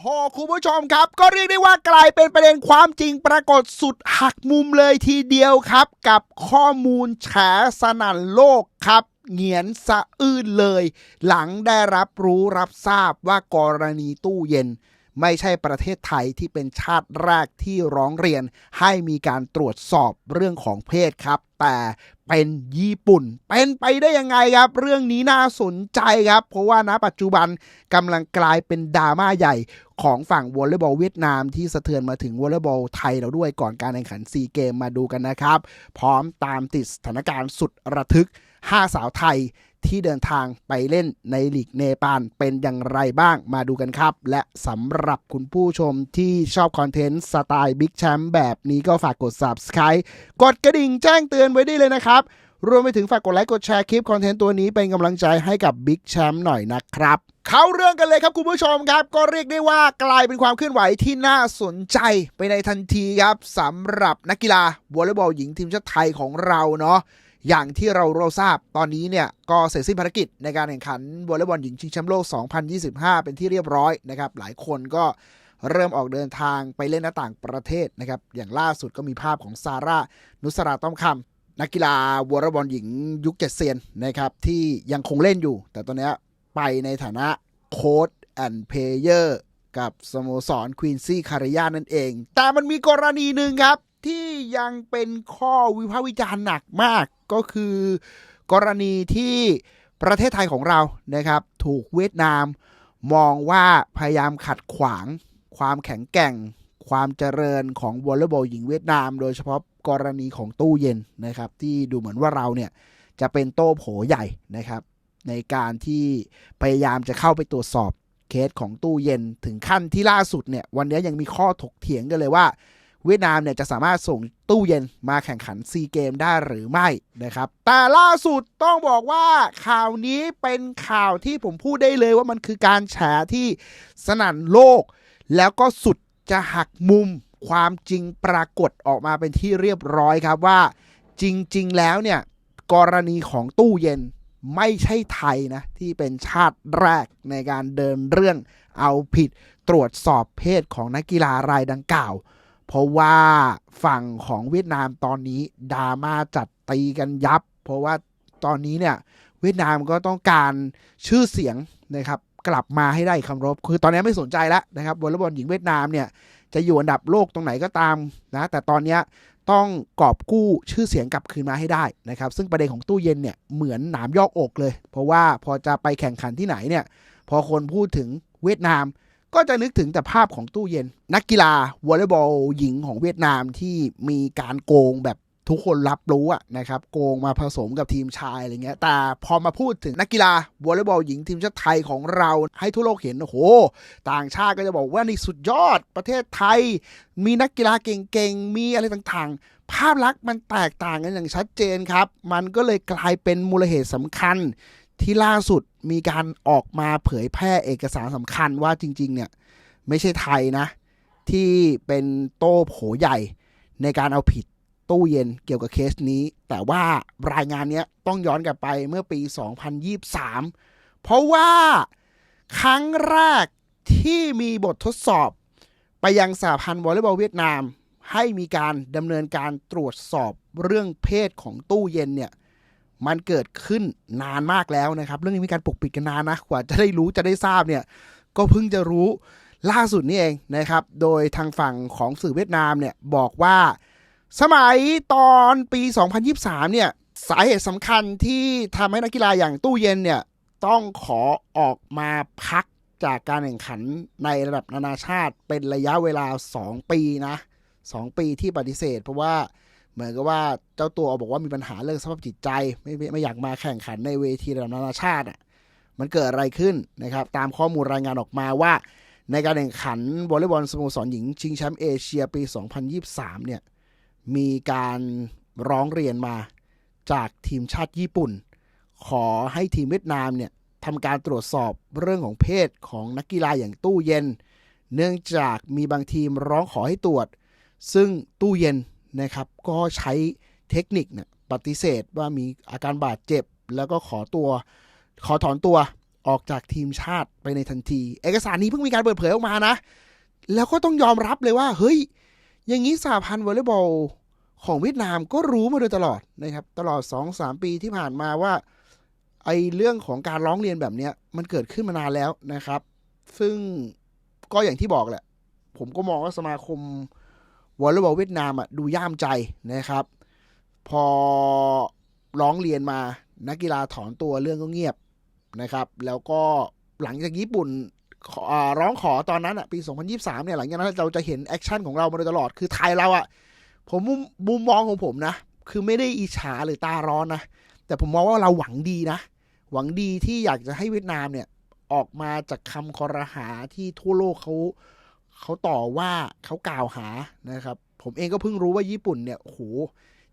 โห คุณผู้ชมครับ ก็เรียกได้ว่ากลายเป็นประเด็นความจริงปรากฏสุดหักมุมเลยทีเดียวครับ กับข้อมูลแฉสนั่นโลกครับเหงียนสะอื้นเลย หลังได้รับรู้รับทราบว่ากรณีตู้เย็น ไม่ใช่ประเทศไทยที่เป็นชาติแรกที่ร้องเรียน ให้มีการตรวจสอบเรื่องของเพศครับ แต่เป็นญี่ปุ่น เป็นไปได้ยังไงครับ เรื่องนี้น่าสนใจครับ เพราะว่าณปัจจุบันกำลังกลายเป็นดราม่าใหญ่ของฝั่งวอลเลย์บอลเวียดนามที่สะเทือนมาถึงวอลเลย์บอลไทยเราด้วยก่อนการแข่งขันซีเกมมาดูกันนะครับ พร้อมตามติดสถานการณ์สุดระทึก 5 สาวไทย ที่เดินทางไปเล่นในลีกเนปาลเป็นอย่างไรบ้างมาดูกันครับ และสำหรับคุณผู้ชมที่ชอบคอนเทนต์สไตล์บิ๊กแชมป์แบบนี้ก็ฝากกด Subscribe กดกระดิ่งแจ้งเตือนไว้ได้เลยนะครับ รวมไปถึงฝากกดไลค์กดแชร์คลิปคอนเทนต์ตัวนี้เป็นกำลังใจให้กับบิ๊กแชมป์หน่อยนะครับ เข้าเรื่องกันเลยครับคุณผู้ชมครับ ก็เรียกได้ว่ากลายเป็นความเคลื่อนไหวที่น่าสนใจไปในทันทีครับสำหรับนักกีฬาวอลเลย์บอลหญิงทีมชาติไทยของเราเนาะ อย่างที่เราเราทราบตอนนี้เนี่ยก็เสร็จสิ้นภารกิจในการแข่งขันวอลเลย์บอลหญิงชิงแชมป์โลก 2025 เป็นที่เรียบร้อยนะครับ หลายคนก็เริ่มออกเดินทางไปเล่นหน้าต่างประเทศนะครับ อย่างล่าสุดก็มีภาพของซาร่า นุสราต้อมคำนักกีฬาวอลเลย์บอลหญิงยุคเจ็ดเซียนนะครับที่ยังคงเล่นอยู่ แต่ตอนนี้ไปในฐานะโค้ดแอนด์เพลเยอร์กับสโมสรควีนซี่คาริยานั่นเอง แต่มันมีกรณีหนึ่งครับ ที่ยังเป็นข้อวิพากษ์วิจารณ์หนักมากก็คือ กรณีที่ประเทศไทยของเรานะครับ ถูกเวียดนาม มองว่าพยายามขัดขวาง ความแข็งแกร่ง ความเจริญของวอลเลย์บอลหญิงเวียดนาม โดยเฉพาะกรณีของตู้เย็นนะครับ ที่ดูเหมือนว่าเราเนี่ยจะเป็นโต้โผใหญ่นะครับ ในการที่พยายามจะเข้าไปตรวจสอบเคสของตู้เย็นถึงขั้นที่ล่าสุดเนี่ยวันนี้ยังมีข้อถกเถียงกันเลยว่า เวียดนามเนี่ยจะสามารถส่งตู้เย็นมาแข่งขันซีเกมได้หรือไม่นะครับ แต่ล่าสุดต้องบอกว่าข่าวนี้เป็นข่าวที่ผมพูดได้เลยว่ามันคือการแฉที่สนั่นโลก แล้วก็สุดจะหักมุมความจริงปรากฏออกมาเป็นที่เรียบร้อยครับว่า จริง ๆ แล้วเนี่ยกรณีของตู้เย็นไม่ใช่ไทยนะ ที่เป็นชาติแรกในการเดินเรื่องเอาผิดตรวจสอบเพศของนักกีฬารายดังกล่าว เพราะว่าฝั่งของเวียดนามตอนนี้ดราม่าจัดตีกันยับ เพราะว่าตอนนี้เนี่ยเวียดนามก็ต้องการชื่อเสียงนะครับกลับมาให้ได้คำรบ คือตอนนี้ไม่สนใจแล้วนะครับวอลเลย์บอลหญิงเวียดนามเนี่ยจะอยู่อันดับโลกตรงไหนก็ตามนะแต่ตอนนี้ต้องกอบกู้ชื่อเสียงกลับคืนมาให้ได้นะครับ ซึ่งประเด็นของตู้เย็นเนี่ยเหมือนหนามยอกอกเลย เพราะว่าพอจะไปแข่งขันที่ไหนเนี่ยพอคนพูดถึงเวียดนาม ก็จะนึกถึงแต่ภาพของตู้เย็น นักกีฬาวอลเลย์บอลหญิงของเวียดนามที่มีการโกงแบบทุกคนรับรู้อะนะครับ โกงมาผสมกับทีมชายอะไรเงี้ย แต่พอมาพูดถึงนักกีฬาวอลเลย์บอลหญิงทีมชาติไทยของเรา ให้ทั่วโลกเห็น โอ้โห ต่างชาติก็จะบอกว่านี่สุดยอดประเทศไทย มีนักกีฬาเก่งๆ มีอะไรต่างๆ ภาพลักษณ์มันแตกต่างกันอย่างชัดเจนครับ มันก็เลยกลายเป็นมูลเหตุสำคัญ ที่ล่าสุดมีการออกมาเผยแพร่เอกสารสำคัญว่าจริง ๆ เนี่ย ไม่ใช่ไทยนะ ที่เป็นโต้โผใหญ่ในการเอาผิดตู้เย็นเกี่ยวกับเคสนี้ แต่ว่ารายงานเนี้ยต้องย้อนกลับไปเมื่อปี 2023 เพราะว่าครั้งแรกที่มีบททดสอบ ไปยังสหพันธ์วอลเลย์บอลเวียดนาม ให้มีการดำเนินการตรวจสอบเรื่องเพศของตู้เย็นเนี่ย มันเกิดขึ้นนานมากแล้วนะครับ เรื่องนี้มีการปกปิดกันนานนะกว่าจะได้รู้จะได้ทราบเนี่ยก็เพิ่งจะรู้ล่าสุดนี่เองนะครับ โดยทางฝั่งของสื่อเวียดนามเนี่ยบอกว่า สมัยตอนปี 2023 เนี่ยสาเหตุสำคัญที่ทำให้นักกีฬาอย่างตู้เย็นเนี่ยต้องขอออกมาพักจากการแข่งขันในระดับนานาชาติเป็นระยะเวลา 2 ปีนะ 2 ปีที่ปฏิเสธ เพราะว่า เหมือนกับว่าเจ้าตัวบอกว่ามีปัญหาเรื่องสภาพจิตใจไม่ไม่ไม่อยากมาแข่งขันในเวทีระดับนานาชาติอะมันเกิดอะไรขึ้นนะครับ ตามข้อมูลรายงานออกมาว่า ในการแข่งขันวอลเลย์บอลสโมสรหญิงชิงแชมป์เอเชียปี 2023 เนี่ยมีการร้องเรียนมาจากทีมชาติญี่ปุ่น ขอให้ทีมเวียดนามเนี่ยทำการตรวจสอบเรื่องของเพศของนักกีฬาอย่างตู้เย็น เนื่องจากมีบางทีมร้องขอให้ตรวจ ซึ่งตู้เย็น นะครับ ก็ใช้เทคนิคเนี่ยปฏิเสธว่ามีอาการบาดเจ็บ แล้วก็ขอตัว ขอถอนตัวออกจากทีมชาติไปในทันที เอกสารนี้เพิ่งมีการเปิดเผยออกมานะ แล้วก็ต้องยอมรับเลยว่า เฮ้ย อย่างนี้สหพันธ์วอลเลย์บอลของเวียดนามก็รู้มาโดยตลอดนะครับ ตลอด 2-3 ปีที่ผ่านมาว่าไอเรื่องของการร้องเรียนแบบเนี้ยมันเกิดขึ้นมานานแล้วนะครับ ซึ่งก็อย่างที่บอกแหละ ผมก็มองว่าสมาคม วอลเลย์บอลเวียดนามอะดูย่ามใจนะครับ พอร้องเรียนมานักกีฬาถอนตัวเรื่องก็เงียบนะครับ แล้วก็หลังจากญี่ปุ่นร้องขอตอนนั้นอะปี 2023 เนี่ยหลังจากนั้นเราจะเห็นแอคชั่นของเรามาโดยตลอดคือไทยเราอะผมมุมมุมมองของผมนะ คือไม่ได้อิจฉาหรือตาร้อนนะ แต่ผมมองว่าเราหวังดีนะ หวังดีที่อยากจะให้เวียดนามเนี่ยออกมาจากคำคอรหาที่ทั่วโลกเขา เขาต่อว่าเขากล่าวหานะครับ ผมเองก็เพิ่งรู้ว่าญี่ปุ่นเนี่ยโห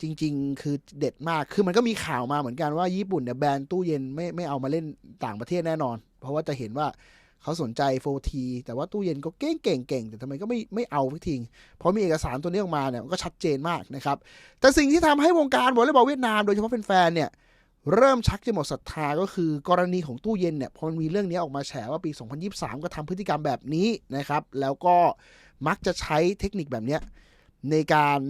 จริง ๆ คือเด็ดมาก คือมันก็มีข่าวมาเหมือนกันว่าญี่ปุ่นเนี่ยแบนตู้เย็นไม่ไม่เอามาเล่นต่างประเทศแน่นอน เพราะว่าจะเห็นว่าเขาสนใจโฟทีแต่ว่าตู้เย็นก็เก่งเก่งเก่งแต่ทำไมก็ไม่ไม่เอาสักทีเพราะมีเอกสารตัวนี้ออกมาเนี่ยมันก็ชัดเจนมากนะครับ แต่สิ่งที่ทำให้วงการวอลเลย์บอลเวียดนามโดยเฉพาะแฟนๆเนี่ย เริ่มชักจะหมดศรัทธาก็คือกรณีของตู้เย็นเนี่ยพอมันมีเรื่องนี้ออกมาแฉว่าปี 2023 ก็ทำพฤติกรรมแบบนี้นะครับ แล้วก็มักจะใช้เทคนิคแบบนี้ในการ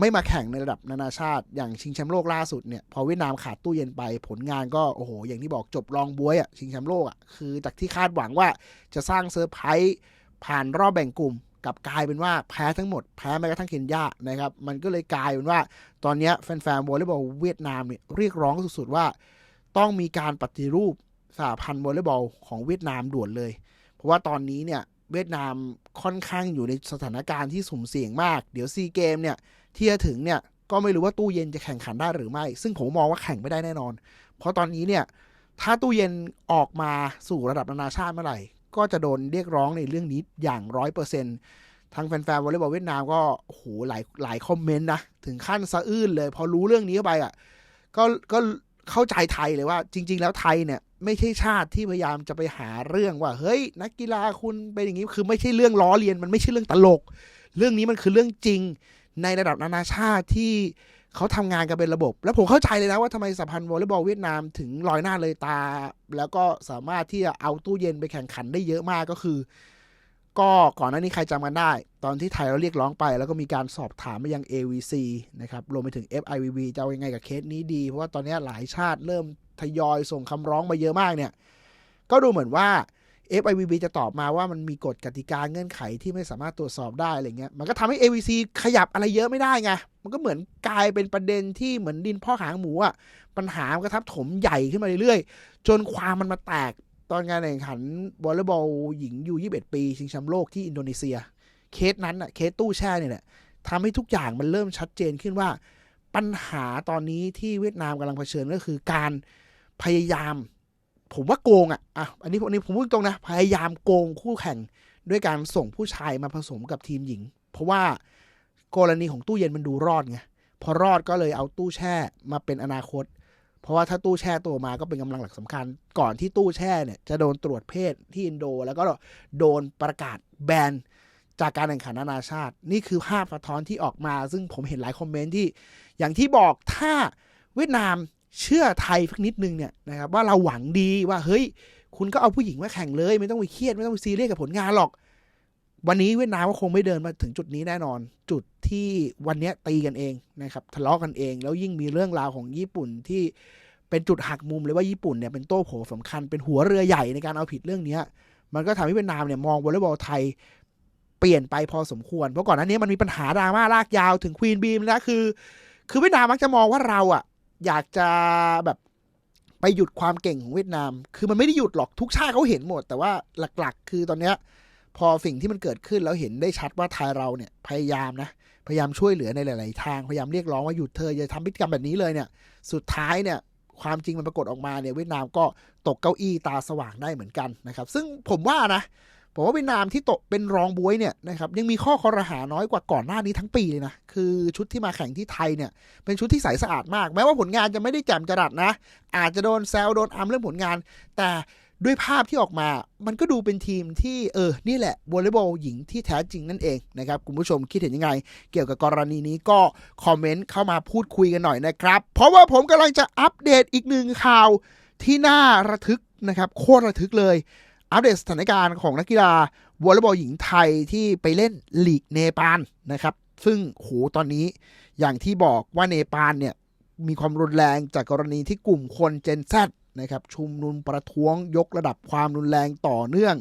ไม่มาแข่งในระดับนานาชาติ อย่างชิงแชมป์โลกล่าสุดเนี่ยพอเวียดนามขาดตู้เย็นไปผลงานก็โอ้โห อย่างที่บอกจบรองบวยอะ่ะชิงแชมป์โลกอะ่ะคือจากที่คาดหวังว่าจะสร้างเซอร์ไพรส์ผ่านรอบแบ่งกลุ่ม กลับกลายเป็นว่าแพ้ทั้งหมดแพ้แม้กระทั่งเคนยานะครับ มันก็เลยกลายเป็นว่า ตอนนี้แฟนๆวอลเลย์บอลเวียดนามเนี่ยเรียกร้องสุดๆว่า ต้องมีการปฏิรูปสหพันธ์วอลเลย์บอลของเวียดนามด่วนเลย เพราะว่าตอนนี้เนี่ยเวียดนามค่อนข้างอยู่ในสถานการณ์ที่สุ่มเสี่ยงมาก เดี๋ยวซีเกมเนี่ยที่จะถึงเนี่ยก็ไม่รู้ว่าตู้เย็นจะแข่งขันได้หรือไม่ ซึ่งผมมองว่าแข่งไม่ได้แน่นอน เพราะตอนนี้เนี่ยถ้าตู้เย็นออกมาสู่ระดับนานาชาติเมื่อไหร่ ก็จะโดนเรียกร้องในเรื่องนี้อย่างร้อยเปอร์เซ็นต์ทางแฟนๆวอลเลย์บอลเวียดนามก็โอ้โหหลายหลายคอมเมนต์นะถึงขั้นสะอื้นเลย พอรู้เรื่องนี้เข้าไปอะก็ก็เข้าใจไทยเลยว่า จริง ๆ แล้วไทยเนี่ยไม่ใช่ชาติที่พยายามจะไปหาเรื่องว่า เฮ้ย นักกีฬาคุณเป็นอย่างนี้คือไม่ใช่เรื่องล้อเลียนมันไม่ใช่เรื่องตลก เรื่องนี้มันคือเรื่องจริงในระดับนานาชาติที่ เขาทำงานกันเป็นระบบ แล้วผมเข้าใจเลยนะว่าทำไมสหพันธ์วอลเลย์บอลเวียดนามถึงลอยหน้าเลยตา แล้วก็สามารถที่จะเอาตู้เย็นไปแข่งขันได้เยอะมากก็คือ ก็ก่อนหน้านี้ใครจำกันได้ ตอนที่ไทยเราเรียกร้องไป แล้วก็มีการสอบถามไปยัง AVC นะครับรวมไปถึง FIVB จะเอายังไงกับเคสนี้ดี เพราะว่าตอนนี้หลายชาติเริ่มทยอยส่งคำร้องมาเยอะมากเนี่ย ก็ดูเหมือนว่า FIVB จะตอบมาว่ามันมีกฎกติกาเงื่อนไขที่ไม่สามารถตรวจสอบได้อะไรเงี้ยมันก็ทำให้ AVC ขยับอะไรเยอะไม่ได้ไงมันก็เหมือนกลายเป็นประเด็นที่เหมือนดินพ่อหางหมูอะปัญหามันก็ทับถมใหญ่ขึ้นมาเรื่อยๆ จนความมันมาแตกตอนงานแข่งขันวอลเลย์บอลหญิงยู21 ปี ชิงแชมป์โลกที่อินโดนีเซีย เคสนั้นอะเคสตู้แช่เนี่ยแหละทำให้ทุกอย่างมันเริ่มชัดเจนขึ้นว่า ปัญหาตอนนี้ที่เวียดนามกำลังเผชิญก็คือการพยายาม ผมว่าโกงอะอะอันนี้อันนี้ผมพูดตรงนะ พยายามโกงคู่แข่งด้วยการส่งผู้ชายมาผสมกับทีมหญิง เพราะว่ากรณีของตู้เย็นมันดูรอดไงพอรอดก็เลยเอาตู้แช่มาเป็นอนาคต เพราะว่าถ้าตู้แช่ตัวมาก็เป็นกำลังหลักสำคัญ ก่อนที่ตู้แช่เนี่ยจะโดนตรวจเพศที่อินโด แล้วก็โดนประกาศแบนจากการแข่งขันนานาชาติ นี่คือภาพสะท้อนที่ออกมา ซึ่งผมเห็นหลายคอมเมนต์ที่ อย่างที่บอกถ้าเวียดนาม เชื่อไทยสักนิดนึงเนี่ยนะครับว่าเราหวังดีว่าเฮ้ย คุณก็เอาผู้หญิงมาแข่งเลย ไม่ต้องไปเครียดไม่ต้องไปซีเรียสกับผลงานหรอก วันนี้เวียดนามก็คงไม่เดินมาถึงจุดนี้แน่นอน จุดที่วันนี้ตีกันเองนะครับทะเลาะกันเอง แล้วยิ่งมีเรื่องราวของญี่ปุ่นที่เป็นจุดหักมุมเลยว่าญี่ปุ่นเนี่ยเป็นโต้โผสำคัญเป็นหัวเรือใหญ่ในการเอาผิดเรื่องเนี้ย มันก็ทำให้เวียดนามเนี่ยมองวอลเลย์บอลไทยเปลี่ยนไปพอสมควร เพราะก่อนหน้านี้มันมีปัญหาดราม่าลากยาวถึงควีนบีมแล้วคือ คือเวียดนามมักจะมองว่าเราอะ อยากจะแบบไปหยุดความเก่งของเวียดนาม คือมันไม่ได้หยุดหรอกทุกชาติเขาเห็นหมด แต่ว่าหลักๆ คือตอนเนี้ยพอสิ่งที่มันเกิดขึ้นแล้วเห็นได้ชัดว่าไทยเราเนี่ยพยายามนะพยายามช่วยเหลือในหลาย ๆ ทางพยายามเรียกร้องว่าหยุดเธออย่าทำพฤติกรรมแบบนี้เลยเนี่ย สุดท้ายเนี่ยความจริงมันปรากฏออกมาเนี่ยเวียดนามก็ตกเก้าอี้ตาสว่างได้เหมือนกันนะครับ ซึ่งผมว่านะ ผมว่าเวียดนามที่ตกเป็นรองบวยเนี่ยนะครับยังมีข้อคอรหาน้อยกว่าก่อนหน้านี้ทั้งปีเลยนะ คือชุดที่มาแข่งที่ไทยเนี่ย เป็นชุดที่ใสสะอาดมาก แม้ว่าผลงานจะไม่ได้แจ่มจรัสนะ อาจจะโดนแซวโดนอัมเรื่องผลงาน แต่ด้วยภาพที่ออกมา มันก็ดูเป็นทีมที่เออ นี่แหละวอลเลย์บอลหญิงที่แท้จริงนั่นเองนะครับ คุณผู้ชมคิดเห็นยังไง เกี่ยวกับกรณีนี้ก็คอมเมนต์เข้ามาพูดคุยกันหน่อยนะครับ เพราะว่าผมกำลังจะอัปเดตอีกหนึ่งข่าวที่น่าระทึกนะครับโคตรระทึกเลย อัปเดตสถานการณ์ของนักกีฬาวอลเลย์บอลหญิงไทยที่ไปเล่นลีกเนปาลนะครับ ซึ่งโหตอนนี้อย่างที่บอกว่าเนปาลเนี่ยมีความรุนแรงจากกรณีที่กลุ่มคนเจน Z นะครับชุมนุมประท้วงยกระดับความรุนแรงต่อเนื่อง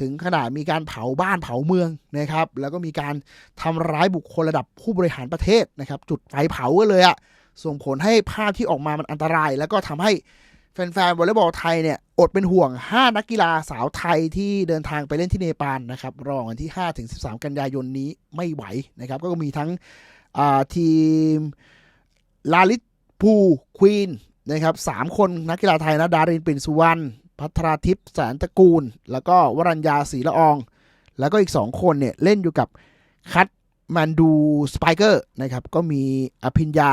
ถึงขนาดมีการเผาบ้านเผาเมืองนะครับ แล้วก็มีการทำร้ายบุคคลระดับผู้บริหารประเทศนะครับ จุดไฟเผากันเลยอะส่งผลให้ภาพที่ออกมามันอันตราย แล้วก็ทำให้ แฟนๆวอลเลย์บอลไทยเนี่ย อดเป็นห่วง 5 นักกีฬาสาวไทยที่เดินทางไปเล่นที่เนปาลนะครับรองวันที่ 5-13 กันยายนนี้ไม่ไหวนะครับ ก็มีทั้งทีมลาลิตภูควีนนะครับสามคนนักกีฬาไทยนะ ดารินปิ่นสุวรรณพัทราทิพย์แสนตระกูล แล้วก็วรัญญาศรีละออง แล้วก็อีกสองคนเนี่ย เล่นอยู่กับคัตมันดูสไปเกอร์นะครับ ก็มีอภิญญา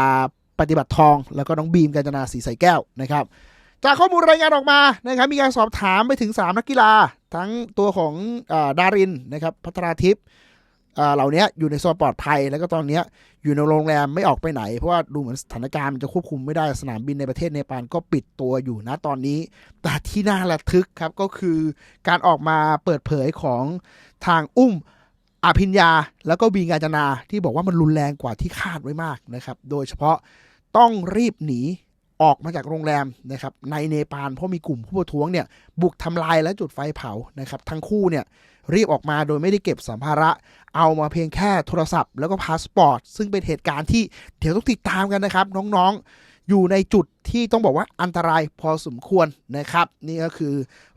ปฏิบัติทอง แล้วก็น้องบีมกัญจนาสีใสแก้วนะครับ จากข้อมูลรายงานออกมานะครับมีการสอบถามไปถึง 3 นักกีฬา ทั้งตัวของอดารินนะครับพัทราทิพย์เหล่านี้อยู่ในโซนปลอดภัย แล้วก็ตอนนี้อยู่ในโรงแรมไม่ออกไปไหน เพราะว่าดูเหมือนสถานการณ์มันจะควบคุมไม่ได้สนามบินในประเทศเนปาลก็ปิดตัวอยู่นะตอนนี้ แต่ที่น่าระทึกครับก็คือการออกมาเปิดเผยของทางอุ้มอภิญญา แล้วก็บีงาจนาที่บอกว่ามันรุนแรงกว่าที่คาดไว้มากนะครับโดยเฉพาะต้องรีบหนี ออกมาจากโรงแรมนะครับในเนปาลเพราะมีกลุ่มผู้ประท้วงเนี่ยบุกทำลายและจุดไฟเผานะครับทั้งคู่เนี่ยรีบออกมาโดยไม่ได้เก็บสัมภาระ เอามาเพียงแค่โทรศัพท์แล้วก็พาสปอร์ต ซึ่งเป็นเหตุการณ์ที่เดี๋ยวต้องติดตามกันนะครับ น้องๆ อยู่ในจุดที่ต้องบอกว่าอันตรายพอสมควรนะครับ นี่ก็คือ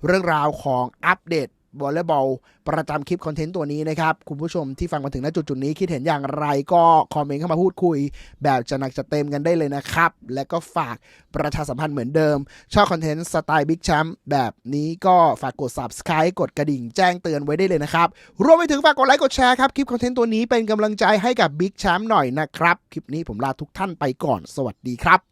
เรื่องราวของอัปเดต วอลเลย์บอลประจำคลิปคอนเทนต์ตัวนี้นะครับ คุณผู้ชมที่ฟังมาถึงณจุดจุดๆนี้คิดเห็นอย่างไรก็คอมเมนต์เข้ามาพูดคุย แบบจะหนักจะเต็มกันได้เลยนะครับ และก็ฝากประชาสัมพันธ์เหมือนเดิม ชอบคอนเทนต์สไตล์บิ๊กแชมป์แบบนี้ก็ฝากกด subscribe กดกระดิ่งแจ้งเตือนไว้ได้เลยนะครับ รวมไปถึงฝากกดไลค์กดแชร์ครับคลิปคอนเทนต์ตัวนี้เป็นกำลังใจให้กับบิ๊กแชมป์หน่อยนะครับคลิปนี้ผมลาทุกท่านไปก่อนสวัสดีครับ